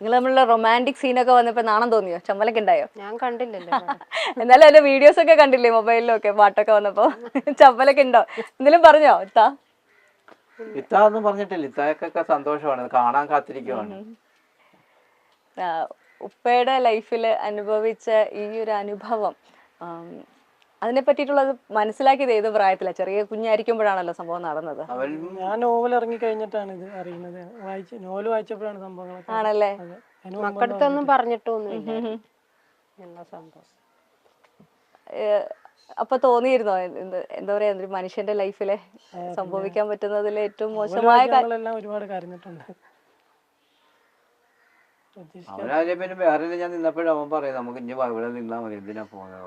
നിങ്ങൾ തമ്മിലുള്ള റൊമാന്റിക് സീനൊക്കെ വന്നപ്പോൾ നാണം തോന്നിയോ? ചമ്മലൊക്കെ ഉണ്ടായോ? ഞാൻ കണ്ടില്ലല്ലോ. എന്നാലും അതിന്റെ വീഡിയോസ് ഒക്കെ കണ്ടില്ലേ മൊബൈലിലൊക്കെ പാട്ടൊക്കെ വന്നപ്പോ? ചമ്മലൊക്കെ ഉണ്ടോ? എന്തെങ്കിലും പറഞ്ഞോ ഇത്താ? ഇത്ത ഒന്നും പറഞ്ഞിട്ടില്ല. ഇത്തക്കൊക്കെ സന്തോഷമാണ്. കാണാൻ കാത്തിരിക്കുവാണ്. ഉപ്പയുടെ ലൈഫിൽ അനുഭവിച്ച ഈ ഒരു അനുഭവം അതിനെ പറ്റിയിട്ടുള്ളത് മനസ്സിലാക്കിയത് ഏത് പ്രായത്തില? ചെറിയ കുഞ്ഞായിരിക്കുമ്പോഴാണല്ലോ സംഭവം നടന്നത്. അവൻ ഞാൻ നോവൽ ഇറങ്ങി കഴിഞ്ഞിട്ടാണ് ഇത് അറിയുന്നത്. വായിച്ച് നോവൽ വായിച്ചപ്പോഴാണ് സംഭവങ്ങളൊക്കെ ആണല്ലേ? മക്കടുത്തൊന്നും പറഞ്ഞിട്ടൊന്നും അപ്പൊ തോന്നിയിരുന്നോ? എന്ത് എന്താ പറയാ ഒരു മനുഷ്യന്റെ ലൈഫിലെ സംഭവിക്കാൻ പറ്റുന്നതിൽ ഏറ്റവും മോശമായ ഒരുപാട് കരഞ്ഞിട്ടുണ്ട്. അവനെ പിന്നെ വേറെ ഞാൻ നിന്നപ്പോഴും അവൻ പറയും നമുക്ക് ഇനി ഇവിടെ നിന്നാ മതി എന്തിനാ പോകുന്നത്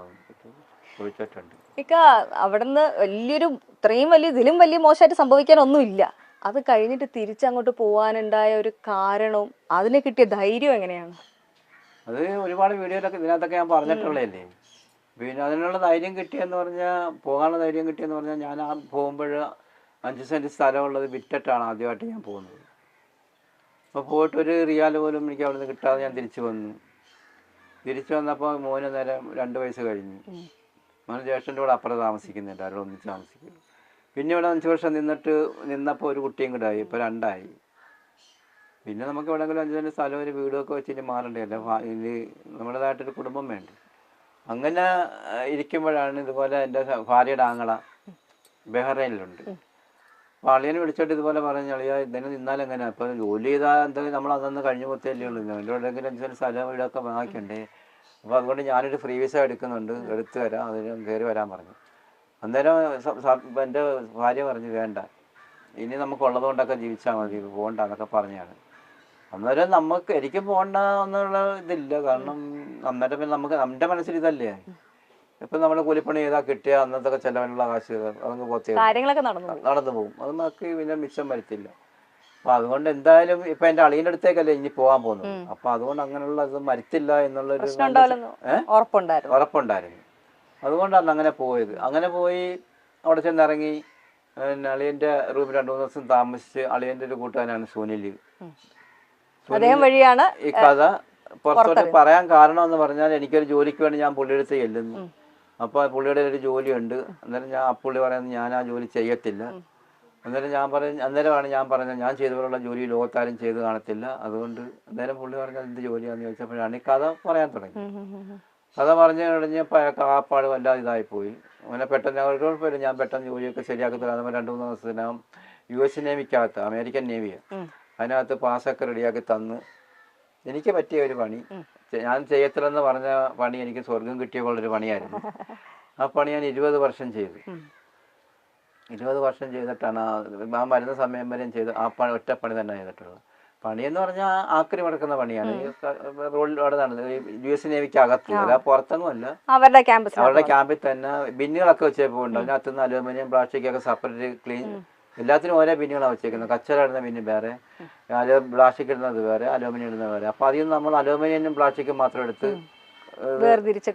ചോദിച്ചിട്ടുണ്ട് ഇക്ക അവിടുന്ന് വലിയൊരു ഇത്രയും വലിയ ഇതിലും വലിയ മോശമായിട്ട് സംഭവിക്കാൻ ഒന്നുമില്ല. അത് കഴിഞ്ഞിട്ട് തിരിച്ചങ്ങോട്ട് പോവാനുണ്ടായ ഒരു കാരണവും അതിന് കിട്ടിയ ധൈര്യം എങ്ങനെയാണ്? അത് ഒരുപാട് വീഡിയോയിലൊക്കെ ഇതിനകത്തൊക്കെ ഞാൻ പറഞ്ഞിട്ടുള്ളതല്ലേ? പിന്നെ അതിനുള്ള ധൈര്യം കിട്ടിയെന്ന് പറഞ്ഞാൽ പോകാനുള്ള ധൈര്യം കിട്ടിയെന്ന് പറഞ്ഞാൽ ഞാൻ ആ പോകുമ്പോൾ അഞ്ച് സെന്റ് സ്ഥലമുള്ളത് വിറ്റിട്ടാണ് ആദ്യമായിട്ട് ഞാൻ പോകുന്നത്. അപ്പോൾ പോയിട്ട് ഒരു റിയാൽ പോലും എനിക്ക് അവിടെ നിന്ന് കിട്ടാതെ ഞാൻ തിരിച്ചു വന്നു. തിരിച്ചു വന്നപ്പോൾ മോന് നേരം രണ്ട് വയസ്സ് കഴിഞ്ഞു. മോന് ജ്യേഷ്ഠന്റെ കൂടെ അപ്പുറം താമസിക്കുന്നുണ്ട് അവരോട് ഒന്നിച്ച് താമസിക്കുന്നു. പിന്നെ ഇവിടെ അഞ്ച് വർഷം നിന്നിട്ട് നിന്നപ്പോൾ ഒരു കുട്ടിയും കൂടെ ആയി ഇപ്പോൾ രണ്ടായി. പിന്നെ നമുക്ക് എവിടെയെങ്കിലും അഞ്ച് തന്നെ സ്ഥലം ഒരു വീടൊക്കെ വെച്ചിട്ട് മാറണ്ടേ ഇനി നമ്മുടേതായിട്ടൊരു കുടുംബം വേണ്ടേ? അങ്ങനെ ഇരിക്കുമ്പോഴാണ് ഇതുപോലെ എന്റെ ഭാര്യയുടെ ആങ്ങള ബഹ്റൈനിലുണ്ട്. അപ്പോൾ അളിയനെ വിളിച്ചിട്ട് ഇതുപോലെ പറഞ്ഞു അളിയ ഇതിന് നിന്നാൽ എങ്ങനെയാണ് അപ്പോൾ ജോലി ചെയ്താൽ എന്തെങ്കിലും നമ്മൾ അതൊന്ന് കഴിഞ്ഞു പോത്തല്ലേ ഉള്ളൂ. എന്റെ എവിടെയെങ്കിലും അഞ്ച് സ്ഥലം വീടൊക്കെ വാങ്ങിക്കണ്ടേ? അപ്പോൾ അതുകൊണ്ട് ഞാനൊരു ഫ്രീ വിസ എടുക്കുന്നുണ്ട്. എടുത്തു വരാം അതിന് കയറി വരാൻ പറഞ്ഞു. അന്നേരം എന്റെ ഭാര്യ പറഞ്ഞു വേണ്ട. ഇനി നമുക്ക് ഉള്ളതുകൊണ്ടൊക്കെ ജീവിച്ചാൽ മതി. പോകണ്ട എന്നൊക്കെ പറഞ്ഞാണ്. അന്നേരം നമുക്ക് എനിക്ക് പോകണ്ട എന്നുള്ള ഇതില്ല. കാരണം അന്നേരം പിന്നെ നമുക്ക് നമ്മുടെ മനസ്സിൽ ഇതല്ലേ? ഇപ്പം നമ്മൾ കൂലിപ്പണി ചെയ്താൽ കിട്ടിയ അന്നത്തെ ചെലവിനുള്ള കാശ് അതങ്ങ് പോത്തേ നടന്നു പോകും അത് നമുക്ക് പിന്നെ മിച്ചം വരത്തില്ല. അപ്പൊ അതുകൊണ്ട് എന്തായാലും ഇപ്പൊ എന്റെ അളിയുടെ അടുത്തേക്കല്ലേ ഇനി പോകാൻ പോകുന്നത്. അപ്പൊ അതുകൊണ്ട് അങ്ങനെയുള്ള ഇത് മരിച്ചില്ല എന്നുള്ള? ഉറപ്പുണ്ടായിരുന്നു. അതുകൊണ്ടാണ് അങ്ങനെ പോയത്. അങ്ങനെ പോയി അവിടെ ചെന്നിറങ്ങി പിന്നെ അളിയന്റെ റൂമിൽ രണ്ടു മൂന്ന് ദിവസം താമസിച്ച് അളിയന്റെ ഒരു കൂട്ടുകാരനാണ് സുനിൽ. അദ്ദേഹം വഴിയാണ് ഈ കഥ പുറത്തോട്ട് പറയാൻ കാരണം എന്ന് പറഞ്ഞാൽ എനിക്കൊരു ജോലിക്ക് വേണ്ടി ഞാൻ പുള്ളിയുടെ അടുത്ത് ചെല്ലുന്നു. അപ്പൊ പുള്ളിയുടെ ഒരു ജോലിയുണ്ട്. അന്നേരം ഞാൻ ആ പുള്ളി പറയുന്നത് ഞാൻ ആ ജോലി ചെയ്യത്തില്ല. അന്നേരം ഞാൻ പറഞ്ഞ അന്നേരമാണ് ഞാൻ പറഞ്ഞത് ഞാൻ ചെയ്തപോലുള്ള ജോലി ലോകത്താരും ചെയ്ത് കാണത്തില്ല. അതുകൊണ്ട് അന്നേരം പുള്ളി പറഞ്ഞത് എന്ത് ജോലിയാണെന്ന് ചോദിച്ചപ്പോഴാണ്. ഈ കഥ പറയാൻ തുടങ്ങി. കഥ പറഞ്ഞു കഴിഞ്ഞപ്പോൾ അയാൾക്ക് ആപ്പാട് വല്ലാതെ ഇതായിപ്പോയി. അങ്ങനെ പെട്ടെന്ന് ഒരു കുഴപ്പമില്ല. ഞാൻ പെട്ടെന്ന് ജോലിയൊക്കെ ശരിയാക്കി തരാൻ രണ്ട് മൂന്ന് ദിവസത്തിനകം യു എസ് നേവിക്കകത്ത് അമേരിക്കൻ നേവിയാണ്. അതിനകത്ത് പാസ്സൊക്കെ റെഡിയാക്കി തന്ന്. എനിക്ക് പറ്റിയ ഒരു പണി. ഞാൻ ചെയ്യത്തില്ലെന്ന് പറഞ്ഞ പണി എനിക്ക് സ്വർഗം കിട്ടിയ പോലൊരു പണിയായിരുന്നു. ആ പണി ഞാൻ ഇരുപത് വർഷം ചെയ്തു. ഇരുപത് വർഷം ചെയ്തിട്ടാണ് ആ വരുന്ന സമയം വരെയും ചെയ്ത് ആ പണി ഒറ്റ പണി തന്നെ ചെയ്തിട്ടുള്ളത്. പണിയെന്ന് പറഞ്ഞാൽ ആക്രി മടക്കുന്ന പണിയാണ്. റോഡിലൂടെ നടന്നത് യു എസ് നേവിക്ക് അകത്ത് അല്ല പുറത്തൊന്നും അല്ല അവരുടെ ക്യാമ്പസ് അവരുടെ ക്യാമ്പിൽ തന്നെ ബിന്നുകളൊക്കെ വെച്ചപ്പോൾ പോകുന്നുണ്ട് അതിനകത്ത് നിന്ന് അലുമിനിയം പ്ലാസ്റ്റിക് ഒക്കെ സെപ്പറേറ്റ് ക്ലീൻ എല്ലാത്തിനും ഓരോ ബിന്നുകളാണ് വെച്ചേക്കുന്നത്. കച്ചറ ഇടുന്ന ബിന്ന് വേറെ പ്ലാസ്റ്റിക് ഇടുന്നത് വേറെ അലുമിനിയം ഇടുന്നത് വേറെ. അപ്പോൾ അതിൽ നിന്ന് നമ്മൾ അലുമിനിയനും പ്ലാസ്റ്റിക്കും മാത്രം എടുത്ത്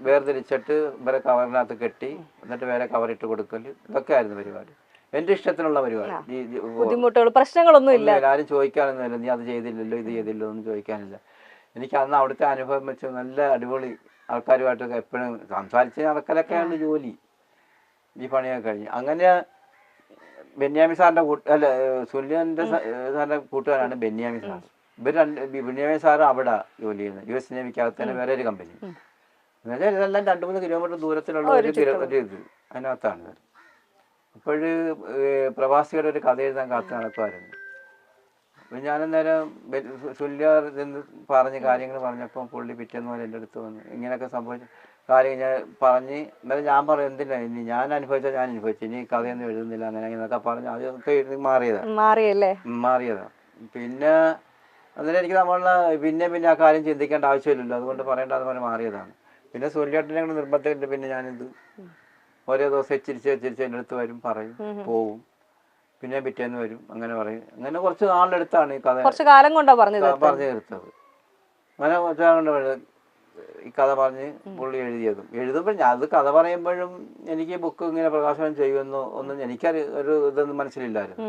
വേർതിരിച്ചിട്ട് വേറെ കവറിനകത്ത് കെട്ടി എന്നിട്ട് വേറെ കവറിട്ട് കൊടുക്കൽ ഇതൊക്കെ ആയിരുന്നു പരിപാടി. എന്റെ ഇഷ്ടത്തിനുള്ള പരിപാടി. ബുദ്ധിമുട്ടുകൾ പ്രശ്നങ്ങളൊന്നും ഇല്ല. ആരും ചോദിക്കാനൊന്നുമില്ല നീ അത് ചെയ്തില്ലല്ലോ ഇത് ചെയ്തില്ലോ ഒന്നും ചോദിക്കാനില്ല. എനിക്ക് അന്ന് അവിടുത്തെ അനുഭവം വെച്ച് നല്ല അടിപൊളി ആൾക്കാരുമായിട്ടൊക്കെ എപ്പോഴും സംസാരിച്ച് നടക്കലൊക്കെയാണ് ജോലി. ഈ പണിയൊക്കെ കഴിഞ്ഞ്. അങ്ങനെ ബെന്യാമി സാറിന്റെ കൂട്ട് അല്ല സുല്യന്റെ സാറിന്റെ കൂട്ടുകാരാണ് ബെന്യാമി സാർ. ഇവർ രണ്ട് ബെന്യാമി സാർ അവിടെ ജോലി ചെയ്യുന്നത് യു എസ് നേവിക്കകത്ത് തന്നെ വേറെ ഒരു കമ്പനി. എന്നുവെച്ചാൽ ഇതെല്ലാം രണ്ട് മൂന്ന് കിലോമീറ്റർ ദൂരത്തിലുള്ള ഒരു ഇത്. അതിനകത്താണ് അപ്പോൾ പ്രവാസികളുടെ ഒരു കഥ എഴുതാൻ കാത്തു നടക്കുമായിരുന്നു അപ്പം ഞാനന്നേരം സുല്യ എന്ന് പറഞ്ഞ് കാര്യങ്ങൾ പറഞ്ഞപ്പോൾ പുള്ളി പിറ്റേന്ന് പോലെ എന്റെ അടുത്ത് വന്നു ഇങ്ങനെയൊക്കെ സംഭവിച്ചു കാര്യം ഞാൻ പറഞ്ഞ് എന്നാലും ഞാൻ പറയും എന്തിനാ ഇനി ഞാൻ അനുഭവിച്ചാൽ ഞാൻ അനുഭവിച്ചു. ഇനി കഥയൊന്നും എഴുതുന്നില്ല അങ്ങനെ ഇങ്ങനെയൊക്കെ പറഞ്ഞ് അതൊക്കെ എഴുതി മാറിയതാണ് മാറിയല്ലേ? മാറിയതാണ് പിന്നെ അന്നേരം എനിക്ക് നമ്മളെ പിന്നെ പിന്നെ ആ കാര്യം ചിന്തിക്കേണ്ട ആവശ്യമില്ലല്ലോ. അതുകൊണ്ട് പറയേണ്ട അതുപോലെ മാറിയതാണ്. പിന്നെ സൂര്യാട്ടിനെ കൊണ്ട് നിർബന്ധമില്ല പിന്നെ ഞാനിത് ഓരോ ദിവസം ചിരിച്ച് ചിരിച്ച് എന്റെ അടുത്ത് വരും പറയും പോവും. പിന്നെ പിറ്റേന്ന് വരും അങ്ങനെ പറയും. അങ്ങനെ കുറച്ച് നാളിനടുത്താണ് ഈ കഥ കുറച്ച് കാലം കൊണ്ടാ പറഞ്ഞത് ക- പറഞ്ഞു തീർത്തത്. അങ്ങനെ കുറച്ച് കാലം കൊണ്ട് ഈ കഥ പറഞ്ഞ് പുള്ളി എഴുതിയതും. എഴുതുമ്പോൾ ഞാൻ അത് കഥ പറയുമ്പോഴും എനിക്ക് ബുക്ക് ഇങ്ങനെ പ്രകാശനം ചെയ്യുമെന്നോ ഒന്നും എനിക്കറി ഒരു ഇതൊന്നും മനസ്സിലില്ലായിരുന്നു.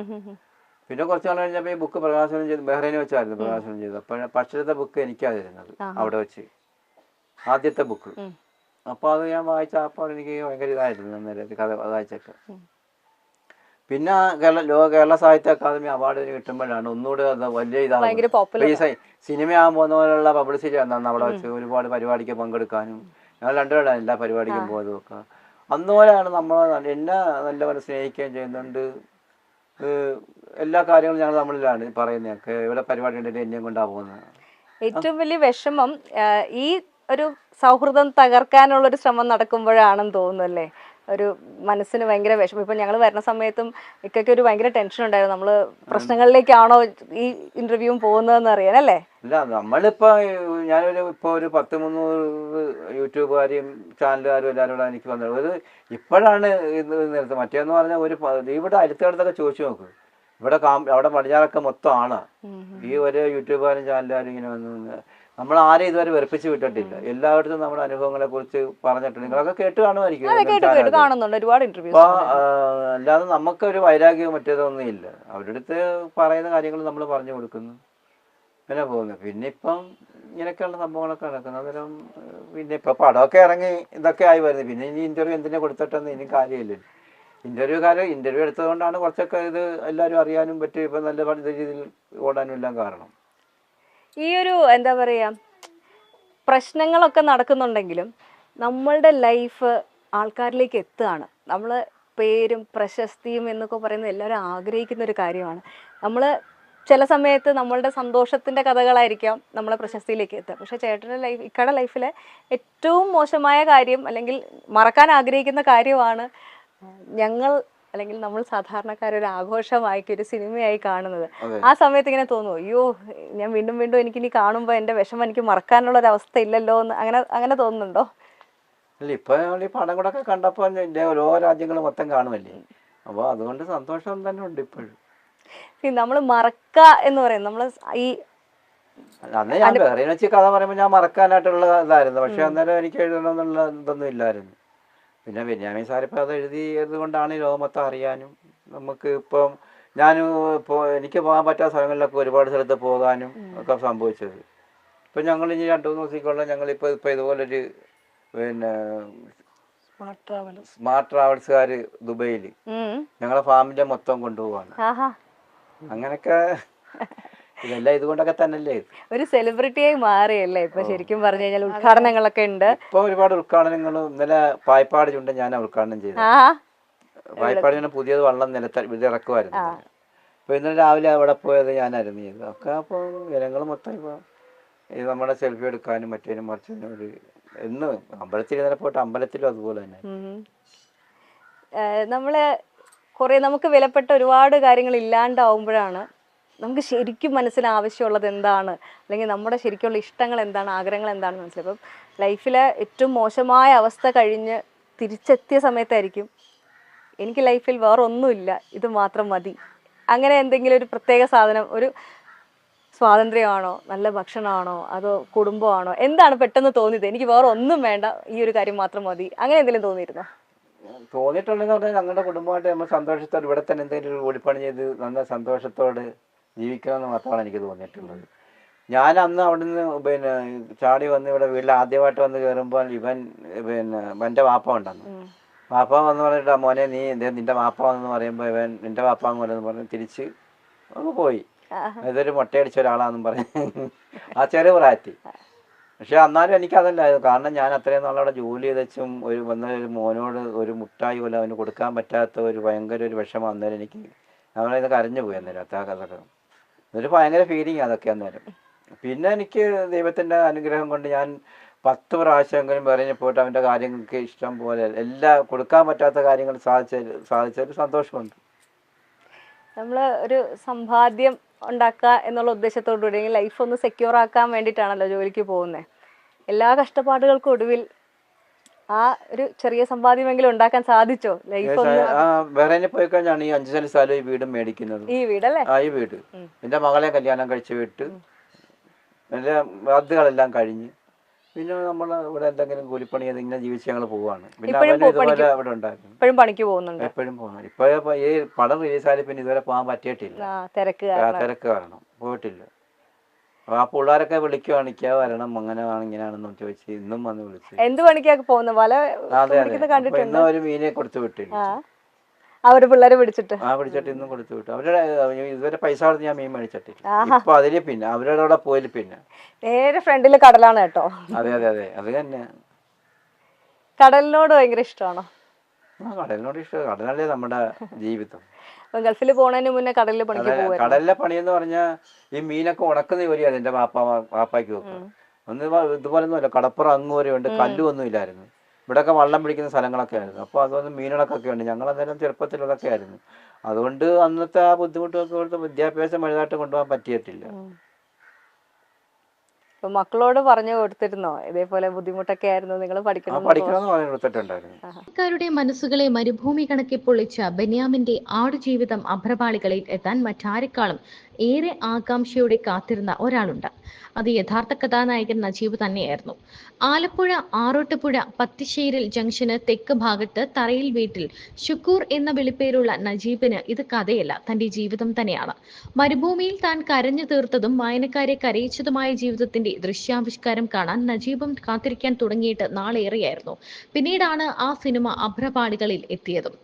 പിന്നെ കുറച്ച് നാൾ കഴിഞ്ഞപ്പോൾ ഈ ബുക്ക് പ്രകാശനം ചെയ്ത് ബഹ്റൈനെ വെച്ചായിരുന്നു പ്രകാശനം ചെയ്തത്. അപ്പോൾ പക്ഷരത്തെ ബുക്ക് എനിക്കാണ് തരുന്നത് അവിടെ വെച്ച്. ആദ്യത്തെ ബുക്ക്. അപ്പോൾ അത് ഞാൻ വായിച്ച അപ്പോൾ എനിക്ക് ഭയങ്കര ഇതായിരുന്നു അന്നേരം കഥ വായിച്ചൊക്കെ പിന്നെ കേരള ലോക കേരള സാഹിത്യ അക്കാദമി അവാർഡ് കിട്ടുമ്പോഴാണ് ഒന്നുകൂടെ വലിയ ഇതാണ് സിനിമ ഈ സിനിമയാകാൻ പോലുള്ള പബ്ലിസിറ്റി വന്നാണ് അവിടെ വെച്ച് ഒരുപാട് പരിപാടിക്ക് പങ്കെടുക്കാനും ഞങ്ങൾ രണ്ടുപേരാണ് എല്ലാ പരിപാടിക്കും പോയതും ഒക്കെ അന്നുപോലെയാണ് നമ്മൾ എന്നെ നല്ലപോലെ സ്നേഹിക്കുകയും ചെയ്യുന്നുണ്ട്. എല്ലാ കാര്യങ്ങളും ഞങ്ങൾ തമ്മിലാണ് പറയുന്നത് ഇവിടെ പരിപാടി ഉണ്ടെങ്കിൽ എന്നെയും കൊണ്ടാണ് പോകുന്നത്. ഏറ്റവും വലിയ വിഷമം ഈ ഒരു സൗഹൃദം തകർക്കാനുള്ള ഒരു ശ്രമം നടക്കുമ്പോഴാണെന്ന് തോന്നുന്നു അല്ലേ? ഒരു മനസ്സിന് ഭയങ്കര വിഷമം. ഇപ്പൊ ഞങ്ങൾ വരുന്ന സമയത്തും ഇക്കൊക്കെ ഒരു ഭയങ്കര ടെൻഷൻ ഉണ്ടായിരുന്നു. നമ്മൾ പ്രശ്നങ്ങളിലേക്കാണോ ഈ ഇന്റർവ്യൂവും പോകുന്നതെന്ന് അറിയാനല്ലേ അല്ല? നമ്മളിപ്പോ ഞാനൊരു ഇപ്പൊ ഒരു പത്ത് മുന്നൂറ് യൂട്യൂബുകാരെയും ചാനലുകാരും എല്ലാവരും കൂടെ എനിക്ക് വന്നത് ഒരു ഇപ്പോഴാണ് ഇത് നിർത്തുന്നത് മറ്റേന്ന് പറഞ്ഞാൽ ഒരു ഇവിടെ അടുത്തടുത്തൊക്കെ ചോദിച്ചു നോക്ക്. ഇവിടെ കാം അവിടെ പടിഞ്ഞാറൊക്കെ മൊത്തം ആണ്. ഈ ഒരു യൂട്യൂബുകാരും ചാനലുകാരും ഇങ്ങനെ വന്ന് നമ്മൾ ആരെയും ഇതുവരെ വെറുപ്പിച്ച് വിട്ടിട്ടില്ല. എല്ലായിടത്തും നമ്മുടെ അനുഭവങ്ങളെ കുറിച്ച് പറഞ്ഞിട്ടുണ്ട്. നിങ്ങളൊക്കെ കേട്ട് കാണുമായിരിക്കും. അപ്പൊ അല്ലാതെ നമുക്കൊരു വൈരാഗ്യമോ മറ്റേതൊന്നും ഇല്ല അവരുടെ അടുത്ത് പറയുന്ന കാര്യങ്ങൾ നമ്മൾ പറഞ്ഞു കൊടുക്കുന്നു. അങ്ങനെ പോകുന്നു. പിന്നെ ഇപ്പം ഇങ്ങനെയൊക്കെയുള്ള സംഭവങ്ങളൊക്കെ നടക്കുന്നു. അന്നേരം പിന്നെ ഇപ്പൊ പടമൊക്കെ ഇറങ്ങി ഇതൊക്കെ ആയി വരുന്നത് പിന്നെ ഇനി ഇന്റർവ്യൂ എന്തിനാ കൊടുത്തിട്ടൊന്നും ഇനി കാര്യമില്ല. കാര്യം ഇന്റർവ്യൂ എടുത്തതുകൊണ്ടാണ് കുറച്ചൊക്കെ ഇത് എല്ലാവരും അറിയാനും പറ്റും ഇപ്പൊ നല്ല പഠിത രീതിയിൽ ഓടാനും എല്ലാം കാരണം. ഈ ഒരു എന്താ പറയുക പ്രശ്നങ്ങളൊക്കെ നടക്കുന്നുണ്ടെങ്കിലും നമ്മളുടെ ലൈഫ് ആൾക്കാരിലേക്ക് എത്തുകയാണ്. നമ്മൾ പേരും പ്രശസ്തിയും എന്നൊക്കെ പറയുന്നത് എല്ലാവരും ആഗ്രഹിക്കുന്ന ഒരു കാര്യമാണ്. നമ്മൾ ചില സമയത്ത് നമ്മളുടെ സന്തോഷത്തിന്റെ കഥകളായിരിക്കാം നമ്മളെ പ്രശസ്തിയിലേക്ക് എത്തുക. പക്ഷേ ചേട്ടന്റെ ലൈഫ് ഇക്കട ലൈഫിലെ ഏറ്റവും മോശമായ കാര്യം അല്ലെങ്കിൽ മറക്കാൻ ആഗ്രഹിക്കുന്ന കാര്യമാണ് ഞങ്ങൾ അല്ലെങ്കിൽ നമ്മൾ സാധാരണക്കാർ ഒരു ആഘോഷമായിട്ട് ഒരു സിനിമയായി കാണുന്നത്. ആ സമയത്ത് ഇങ്ങനെ തോന്നുന്നു അയ്യോ ഞാൻ വീണ്ടും വീണ്ടും എനിക്ക് ഇനി കാണുമ്പോൾ എന്റെ വിഷമം എനിക്ക് മറക്കാനുള്ള ഒരു അവസ്ഥ ഇല്ലല്ലോ എന്ന് അങ്ങനെ അങ്ങനെ തോന്നുന്നുണ്ടോ? അല്ല ഇപ്പൊ ഈ പടം കൂടെ ഒക്കെ കണ്ടപ്പോ ഇതിന്റെ ഓരോ രാജ്യങ്ങൾ മൊത്തം കാണുമല്ലേ? അപ്പൊ അതുകൊണ്ട് സന്തോഷം തന്നെ ഉണ്ട് ഇപ്പോഴും. നമ്മൾ മറക്ക എന്ന് പറയും നമ്മൾ ഈ അന്ന് ഞാൻ വേറെ കഥ പറയുമ്പോൾ ഞാൻ മറക്കാനായിട്ടുള്ള ഇതായിരുന്നു. പക്ഷെ അന്നേരം എനിക്ക് എഴുതണമെന്നുള്ള ഇതൊന്നും ഇല്ലായിരുന്നു. പിന്നെ ബെന്യാമിൻ സാറിപ്പോൾ അത് എഴുതിയത് കൊണ്ടാണ് ലോകം മൊത്തം അറിയാനും. നമുക്ക് ഇപ്പം ഞാൻ ഇപ്പോൾ എനിക്ക് പോകാൻ പറ്റാത്ത സ്ഥലങ്ങളിലൊക്കെ ഒരുപാട് സ്ഥലത്ത് പോകാനും ഒക്കെ സംഭവിച്ചത്. ഇപ്പം ഞങ്ങൾ ഇനി രണ്ടു മൂന്ന് ദിവസത്തേക്കുള്ള ഞങ്ങളിപ്പോൾ ഇപ്പോൾ ഇതുപോലൊരു പിന്നെ സ്മാർട്ട് ട്രാവൽസുകാർ ദുബൈയിൽ. ഞങ്ങളെ ഫാമിലിയെ മൊത്തം കൊണ്ടുപോവാണ്. അങ്ങനെയൊക്കെ ഇതെല്ലാം ഇതുകൊണ്ടൊക്കെ തന്നെയല്ലേ? ഒരു സെലിബ്രിറ്റിയായി മാറിയല്ലേ? ഇപ്പൊ ശരിക്കും പറഞ്ഞു കഴിഞ്ഞാൽ ഉദ്ഘാടനങ്ങളൊക്കെ ഉണ്ട്. ഇപ്പൊ ഒരുപാട് ഉദ്ഘാടനങ്ങളും ഇന്നലെ പായ്പാട് ചുണ്ട ഞാൻ ഉദ്ഘാടനം ചെയ്തു പായ്പാട് ചുണ്ട പുതിയത് വള്ളം നിലത്ത് ഇറക്കുമായിരുന്നു അപ്പൊ ഇന്നലെ രാവിലെ അവിടെ പോയത് ഞാനായിരുന്നു ചെയ്തത്. ഒക്കെ അപ്പോൾ ജനങ്ങൾ മൊത്തം ഇപ്പൊ നമ്മുടെ സെൽഫി എടുക്കാനും മറ്റേനും മറിച്ചതിനും ഒരു എന്ന് അമ്പലത്തിൽ ഇന്നലെ പോയിട്ട് അമ്പലത്തിലും അതുപോലെ തന്നെ. നമ്മൾ കുറെ നമുക്ക് വിലപ്പെട്ട ഒരുപാട് കാര്യങ്ങൾ ഇല്ലാണ്ടാവുമ്പോഴാണ് നമുക്ക് ശരിക്കും മനസ്സിന് ആവശ്യമുള്ളത് എന്താണ്? അല്ലെങ്കിൽ നമ്മുടെ ശരിക്കുള്ള ഇഷ്ടങ്ങൾ എന്താണ്? ആഗ്രഹങ്ങൾ എന്താണ്? മനസ്സിലായി. അപ്പം ലൈഫിലെ ഏറ്റവും മോശമായ അവസ്ഥ കഴിഞ്ഞ് തിരിച്ചെത്തിയ സമയത്തായിരിക്കും എനിക്ക് ലൈഫിൽ വേറെ ഒന്നുമില്ല ഇത് മാത്രം മതി. അങ്ങനെ എന്തെങ്കിലും ഒരു പ്രത്യേക സാധനം ഒരു സ്വാതന്ത്ര്യമാണോ? നല്ല ഭക്ഷണമാണോ? അതോ കുടുംബമാണോ? എന്താണ് പെട്ടെന്ന് തോന്നിയത്? എനിക്ക് വേറെ ഒന്നും വേണ്ട ഈ ഒരു കാര്യം മാത്രം മതി. അങ്ങനെ എന്തെങ്കിലും തോന്നിയിരുന്നോ? തോന്നിയിട്ടുണ്ടെന്ന് പറഞ്ഞാൽ ഞങ്ങളുടെ കുടുംബമായിട്ട് നമ്മൾ സന്തോഷത്തോടെ ഇവിടെ തന്നെ എന്തെങ്കിലും ഒരു ഓടിപ്പണി ചെയ്ത് നല്ല സന്തോഷത്തോടെ ജീവിക്കണമെന്ന് മാത്രമാണ് എനിക്ക് തോന്നിയിട്ടുള്ളത്. ഞാൻ അന്ന് അവിടെ നിന്ന് പിന്നെ ചാടി വന്ന് ഇവിടെ വീട്ടിൽ ആദ്യമായിട്ട് വന്ന് കയറുമ്പോൾ ഇവൻ പിന്നെ എന്റെ വാപ്പ ഉണ്ടെന്ന് വാപ്പ വന്ന് പറഞ്ഞിട്ട് മോനെ നീ എന്തേ നിന്റെ വാപ്പ വന്നെന്ന് പറയുമ്പോൾ ഇവൻ നിന്റെ വാപ്പ എന്ന് പറയുന്നത് പറഞ്ഞ് തിരിച്ച് അങ്ങ് പോയി. ഇതൊരു മുട്ടയടിച്ച ഒരാളാന്നും പറഞ്ഞ് ആ ചെറിയ പ്രായത്തി പക്ഷെ എന്നാലും എനിക്കതല്ലായിരുന്നു. കാരണം ഞാൻ അത്രയും നാളവിടെ ജോലി ചെയ്തും ഒരു വന്ന ഒരു മോനോട് ഒരു മുട്ടായി പോലും അവന് കൊടുക്കാൻ പറ്റാത്ത ഒരു ഭയങ്കര ഒരു വിഷമം അന്നേരം എനിക്ക്. അവനെ കരഞ്ഞു പോയി അന്നേരം അത്ത ഒരു ഭയങ്കര ഫീലിംഗ് അതൊക്കെ അന്നേരം. പിന്നെ എനിക്ക് ദൈവത്തിന്റെ അനുഗ്രഹം കൊണ്ട് ഞാൻ പത്ത് പ്രാവശ്യമെങ്കിലും പറഞ്ഞ് പോയിട്ട് അവന്റെ കാര്യങ്ങൾക്ക് ഇഷ്ടം പോലെ എല്ലാ കൊടുക്കാൻ പറ്റാത്ത കാര്യങ്ങൾ സാധിച്ച സാധിച്ചൊരു സന്തോഷമുണ്ട്. നമ്മൾ ഒരു സമ്പാദ്യം ഉണ്ടാക്കുക എന്നുള്ള ഉദ്ദേശത്തോടു കൂടി ലൈഫ് ഒന്ന് സെക്യൂർ ആക്കാൻ വേണ്ടിയിട്ടാണല്ലോ ജോലിക്ക് പോകുന്നത് എല്ലാ കഷ്ടപ്പാടുകൾക്കും ഒടുവിൽ ആ ഒരു ചെറിയ സമ്പാദ്യമെങ്കിലും ഉണ്ടാക്കാൻ സാധിച്ചോ? ലൈഫ് വേറെ ബഹ്റൈനിൽ പോയി കഴിഞ്ഞാണ് ഈ അഞ്ചു സെന്റ് സ്ഥലം ഈ വീട് മേടിക്കുന്നത്. ഈ വീടല്ലേ? ആ ഈ വീട്. എന്റെ മകളെ കല്യാണം കഴിച്ചു വിട്ട് എന്റെ വാദ്യകളെല്ലാം കഴിഞ്ഞ് പിന്നെ നമ്മൾ ഇവിടെ എന്തെങ്കിലും കൂലിപ്പണി ചെയ്ത് ഇങ്ങനെ ജീവിച്ച് ഞങ്ങൾ പോവാണ്. പിന്നെ ഇപ്പഴും ഇതുപോലെ പണിക്ക് ഇവിടെ ഉണ്ടായിരുന്നു ഇപ്പോഴും പണിക്ക് പോകുന്നുണ്ട്? എപ്പോഴും പോകുന്നു ഇപ്പൊ ഈ പടം റിലീസായാലും പിന്നെ ഇതുവരെ പോകാൻ പറ്റിയിട്ടില്ല. തിരക്ക് കാരണം. പോയിട്ടില്ല. ആ പിള്ളേരൊക്കെ വിളിക്കുവാണിക്കാ വരണം അങ്ങനെയാണ് ഇങ്ങനെയാണെന്നും ചോദിച്ച് ഇന്നും വന്ന് വിളിച്ചു. എന്ത് പണിക്കാ പോകുന്ന? വല അതെ ഇന്നും ഒരു മീനെ കൊടുത്തു വിട്ടു അവരുടെ അവർ പിള്ളേരെ പിടിച്ചിട്ട് ആ പിടിച്ചിട്ട് ഇന്നും കൊടുത്തു വിട്ടു. അവരുടെ ഇതുവരെ പൈസ കൊടുത്ത് ഞാൻ മീൻ മേടിച്ചിട്ടില്ല. അപ്പൊ ഇപ്പൊ അതിൽ പിന്നെ അവരുടെ അവിടെ പോയിൽ പിന്നെ. നേരെ ഫ്രണ്ടിൽ കടലാണ് കേട്ടോ. അതെ അതെ അതെ. അത് തന്നെ. കടലിനോട് ഭയങ്കര ഇഷ്ടമാണോ? ആ കടലിനോട് ഇഷ്ടം. കടലല്ലേ നമ്മുടെ ജീവിതം. ഗൾഫിൽ പോണതിന് മുന്നേ കടലിൽ പണിക്ക് കട- കടലിലെ പണി എന്ന് പറഞ്ഞാൽ ഈ മീനൊക്കെ ഉണക്കുന്ന ജോലിയാണ് എന്റെ പാപ്പ പാപ്പായ്ക്ക് വെക്കും ഒന്ന് ഇതുപോലൊന്നും അല്ല കടപ്പുറം അങ്ങ് വരെ ഉണ്ട് കല്ലും ഒന്നും ഇല്ലായിരുന്നു. ഇവിടെയൊക്കെ വള്ളം പിടിക്കുന്ന സ്ഥലങ്ങളൊക്കെ ആയിരുന്നു. അപ്പോൾ അതുകൊണ്ട് മീനുകളൊക്കെ ഉണ്ട്. ഞങ്ങൾ അന്നേരം ചെറുപ്പത്തിലുള്ളതൊക്കെ ആയിരുന്നു. അതുകൊണ്ട് അന്നത്തെ ആ ബുദ്ധിമുട്ടൊക്കെ വിദ്യാഭ്യാസം വലുതായിട്ട് കൊണ്ടുപോകാൻ പറ്റിയിട്ടില്ല. അപ്പൊ മക്കളോട് പറഞ്ഞു കൊടുത്തിരുന്നോ? ഇതേപോലെ ബുദ്ധിമുട്ടൊക്കെ ആയിരുന്നു നിങ്ങൾ ആ പഠിക്കണം പഠിക്കണമെന്ന് പറഞ്ഞു കൊടുത്തിട്ടുണ്ടായിരുന്നു. മനസ്സുകളെ മരുഭൂമി കണക്കെ പൊളിച്ച ബെന്യാമിന്റെ ആടുജീവിതം അഭ്രപാളികളിൽ എത്താൻ മറ്റാരെക്കാളും ഏറെ ആകാംക്ഷയോടെ കാത്തിരുന്ന ഒരാളുണ്ട്. അത് യഥാർത്ഥ കഥാനായകൻ നജീബ് തന്നെയായിരുന്നു. ആലപ്പുഴ ആറോട്ടുപുഴ പത്തിശ്ശേരിൽ ജംഗ്ഷന് തെക്ക് ഭാഗത്ത് തറയിൽ വീട്ടിൽ ഷുക്കൂർ എന്ന വിളിപ്പേരുള്ള നജീബിന് ഇത് കഥയല്ല. തന്റെ ജീവിതം തന്നെയാണ്. മരുഭൂമിയിൽ താൻ കരഞ്ഞു തീർത്തതും വായനക്കാരെ കരയിച്ചതുമായ ജീവിതത്തിന്റെ ദൃശ്യാവിഷ്കാരം കാണാൻ നജീബും കാത്തിരിക്കാൻ തുടങ്ങിയിട്ട് നാളേറെയായിരുന്നു. പിന്നീടാണ് ആ സിനിമ അഭ്രപാളികളിൽ എത്തിയതും.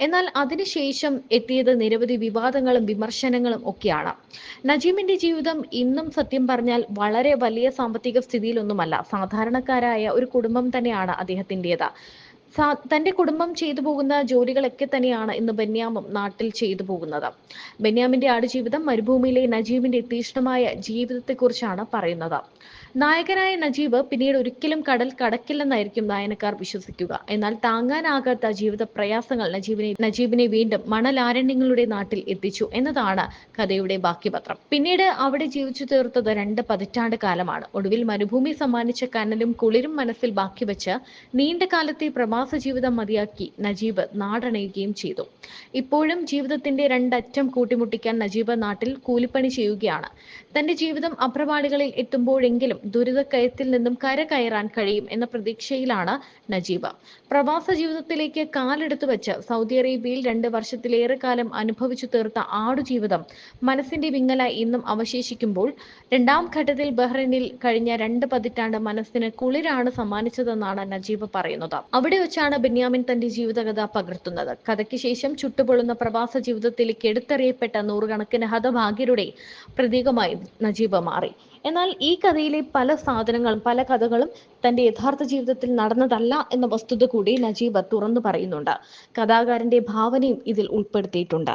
എന്നാൽ അതിനുശേഷം എത്തിയത് നിരവധി വിവാദങ്ങളും വിമർശനങ്ങളും ഒക്കെയാണ്. നജീമിന്റെ ജീവിതം ഇന്നും സത്യം പറഞ്ഞാൽ വളരെ വലിയ സാമ്പത്തിക സ്ഥിതിയിലൊന്നുമല്ല. സാധാരണക്കാരായ ഒരു കുടുംബം തന്നെയാണ് അദ്ദേഹത്തിന്റെത് തന്റെ കുടുംബം ചെയ്തു പോകുന്ന ജോലികളൊക്കെ തന്നെയാണ് ഇന്ന് ബെന്യാമും നാട്ടിൽ ചെയ്തു പോകുന്നത്. ബെന്യാമിന്റെ ആടുജീവിതം മരുഭൂമിയിലെ നജീബിന്റെ തീഷ്ണമായ ജീവിതത്തെക്കുറിച്ചാണ് പറയുന്നത്. നായകനായ നജീബ് പിന്നീട് ഒരിക്കലും കടൽ കടക്കില്ലെന്നായിരിക്കും നായനക്കാർ വിശ്വസിക്കുക. എന്നാൽ താങ്ങാനാകാത്ത ജീവിത പ്രയാസങ്ങൾ നജീബിനെ നജീബിനെ വീണ്ടും മണലാരണ്യങ്ങളുടെ നാട്ടിൽ എത്തിച്ചു എന്നതാണ് കഥയുടെ ബാക്കിപത്രം. പിന്നീട് അവിടെ ജീവിച്ചു തീർത്തത് രണ്ട് പതിറ്റാണ്ട് കാലമാണ്. ഒടുവിൽ മരുഭൂമി സമ്മാനിച്ച കനലും കുളിരും മനസ്സിൽ ബാക്കി വെച്ച് നീണ്ട കാലത്തെ പ്രവാസ ജീവിതം മതിയാക്കി നജീബ് നാടണയുകയും ചെയ്തു. ഇപ്പോഴും ജീവിതത്തിന്റെ രണ്ടറ്റം കൂട്ടിമുട്ടിക്കാൻ നജീബ നാട്ടിൽ കൂലിപ്പണി ചെയ്യുകയാണ്. തന്റെ ജീവിതം അപ്രപാടികളിൽ എത്തുമ്പോഴെങ്കിലും ദുരിതക്കയത്തിൽ നിന്നും കര കയറാൻ കഴിയും എന്ന പ്രതീക്ഷയിലാണ് നജീബ്. പ്രവാസ ജീവിതത്തിലേക്ക് കാലെടുത്തു വെച്ച് സൗദി അറേബ്യയിൽ രണ്ട് വർഷത്തിലേറെ കാലം അനുഭവിച്ചു തീർത്ത ആടുജീവിതം മനസ്സിന്റെ വിങ്ങലായി ഇന്നും അവശേഷിക്കുമ്പോൾ രണ്ടാം ഘട്ടത്തിൽ ബഹ്റൈനിൽ കഴിഞ്ഞ രണ്ട് പതിറ്റാണ്ട് മനസ്സിന് കുളിരാണ് സമ്മാനിച്ചതെന്നാണ് നജീബ് പറയുന്നത്. അവിടെ വെച്ചാണ് ബെന്യാമിൻ തന്റെ ജീവിതകഥ പകർത്തുന്നത്. കഥയ്ക്ക് ശേഷം ചുട്ടുപൊള്ളുന്ന പ്രവാസ ജീവിതത്തിലേക്ക് എടുത്തെറിയപ്പെട്ട നൂറുകണക്കിന് ഹതഭാഗ്യരുടെ പ്രതീകമായി നജീബ മാറി. എന്നാൽ ഈ കഥയിലെ പല സാധനങ്ങളും പല കഥകളും തന്റെ യഥാർത്ഥ ജീവിതത്തിൽ നടന്നതല്ല എന്ന വസ്തുത കൂടി നജീബ് തുറന്നു പറയുന്നുണ്ട്. കഥാകാരന്റെ ഭാവനയും ഇതിൽ ഉൾപ്പെടുത്തിയിട്ടുണ്ട്.